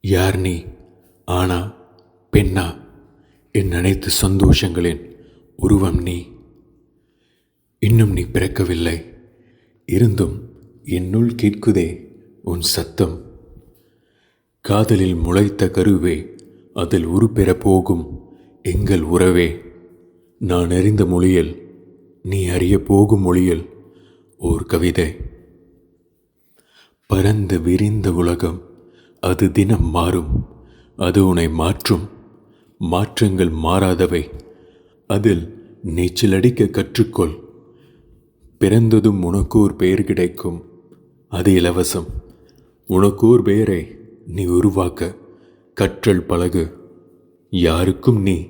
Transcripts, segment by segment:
யார் நீ? ஆனா பெண்ணா என் அனைத்து சந்தோஷங்களின் உருவம் நீ. இன்னும் நீ பிறக்கவில்லை. இருந்தும் என்னுள் கேட்குதே உன் சத்தம். காதலில் முளைத்த கருவே அதில் உருப்பெற போகும் எங்கள் உறவே. நான் அறிந்த மொழியில் நீ அறியப் போகும் மொழியில் ஓர் கவிதை. பரந்து விரிந்த உலகம் அது தினம் மாறும். அது உன்னை மாற்றும். மாற்றங்கள் மாறாதவை. அதில் நீச்சல் அடிக்க கற்றுக்கொள். பிறந்ததும் உனக்கோர் பெயர் கிடைக்கும். அது இலவசம். உனக்கோர் பெயரை நீ உருவாக்க. கற்றல் பழகு. யாருக்கும் நீ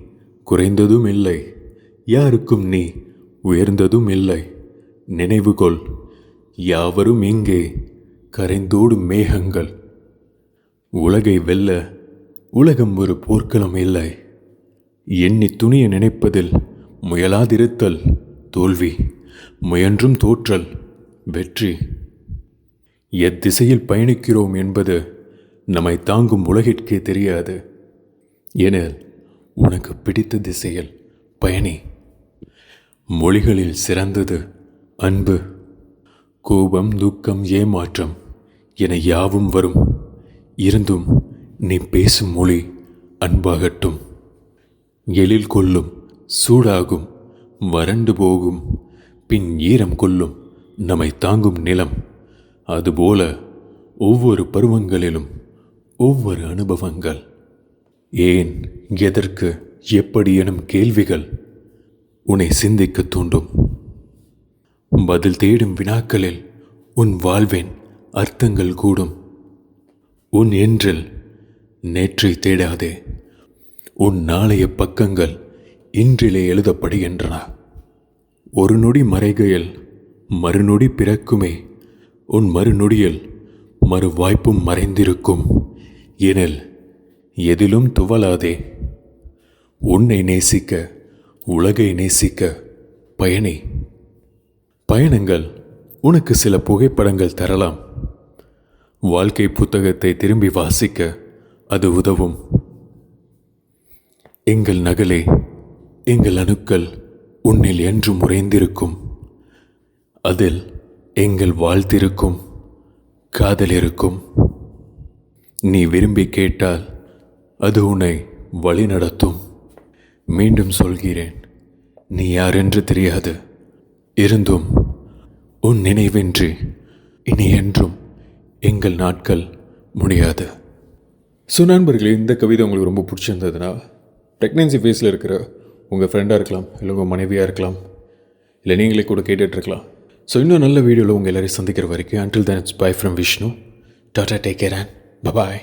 குறைந்ததும் இல்லை. யாருக்கும் நீ உயர்ந்ததும் இல்லை. நினைவுகொள். யாவரும் இங்கே கரைந்தோடும் மேகங்கள். உலகை வெல்ல உலகம் ஒரு போர்க்களம் இல்லை. எண்ணி துணிய நினைப்பதில் முயலாதிருத்தல் தோல்வி முயன்றும் தோற்றல் வெற்றி. எத்திசையில் பயணிக்கிறோம் என்பது நம்மை தாங்கும் உலகிற்கே தெரியாது. எனில் உனக்கு பிடித்த திசையில் பயணி. மொழிகளில் சிறந்தது அன்பு. கோபம் துக்கம் ஏமாற்றம் என யாவும் வரும். இருந்தும் நீ பேசும் மொழி அன்பாகட்டும். எழில் கொள்ளும் சூடாகும் வறண்டு போகும் பின் ஈரம் கொள்ளும் நம்மை தாங்கும் நிலம். அதுபோல ஒவ்வொரு பருவங்களிலும் ஒவ்வொரு அனுபவங்கள். ஏன் எதற்கு எப்படி எனும் கேள்விகள் உன்னை சிந்திக்க தூண்டும். பதில் தேடும் வினாக்களில் உன் வாழ்வின் அர்த்தங்கள் கூடும். உன் என்றில் நேற்றை தேடாதே. உன் நாளைய பக்கங்கள் இன்றிலே எழுதப்படுகின்றன ஒரு நொடி மறைகையில் மறுநொடி பிறக்குமே உன் மறுநொடியில் மறு வாய்ப்பும் மறைந்திருக்கும். எனில் எதிலும் துவலாதே உன்னை நேசிக்க உலகை நேசிக்க பயணி பயணங்கள் உனக்கு சில புகைப்படங்கள் தரலாம். வாழ்க்கை புத்தகத்தை திரும்பி வாசிக்க அது உதவும். எங்கள் நகலே எங்கள் அணுக்கள் உன்னில் என்றும் உறைந்திருக்கும் அதில் எங்கள் வாழ்த்திருக்கும் காதல் இருக்கும் நீ விரும்பி கேட்டால் அது உன்னை வழிநடத்தும். மீண்டும் சொல்கிறேன் நீ யாரென்று தெரியாது. இருந்தும் உன் நினைவின்றி இனி என்றும் எங்கள் நாட்கள் முடியாது. ஸோ நண்பர்களே இந்த கவிதை உங்களுக்கு ரொம்ப பிடிச்சிருந்ததுன்னா ப்ரெக்னென்சி ஃபேஸில் இருக்கிற உங்கள் ஃப்ரெண்டாக இருக்கலாம் இல்லை உங்கள் மனைவியாக இருக்கலாம் இல்லை நீங்களே கூட கேட்டுட்ருக்கலாம் ஸோ இன்னும் நல்ல வீடியோவில் உங்கள் எல்லாரையும் சந்திக்கிற வரைக்கும் until then it's bye from Vishnu tata take care and bye bye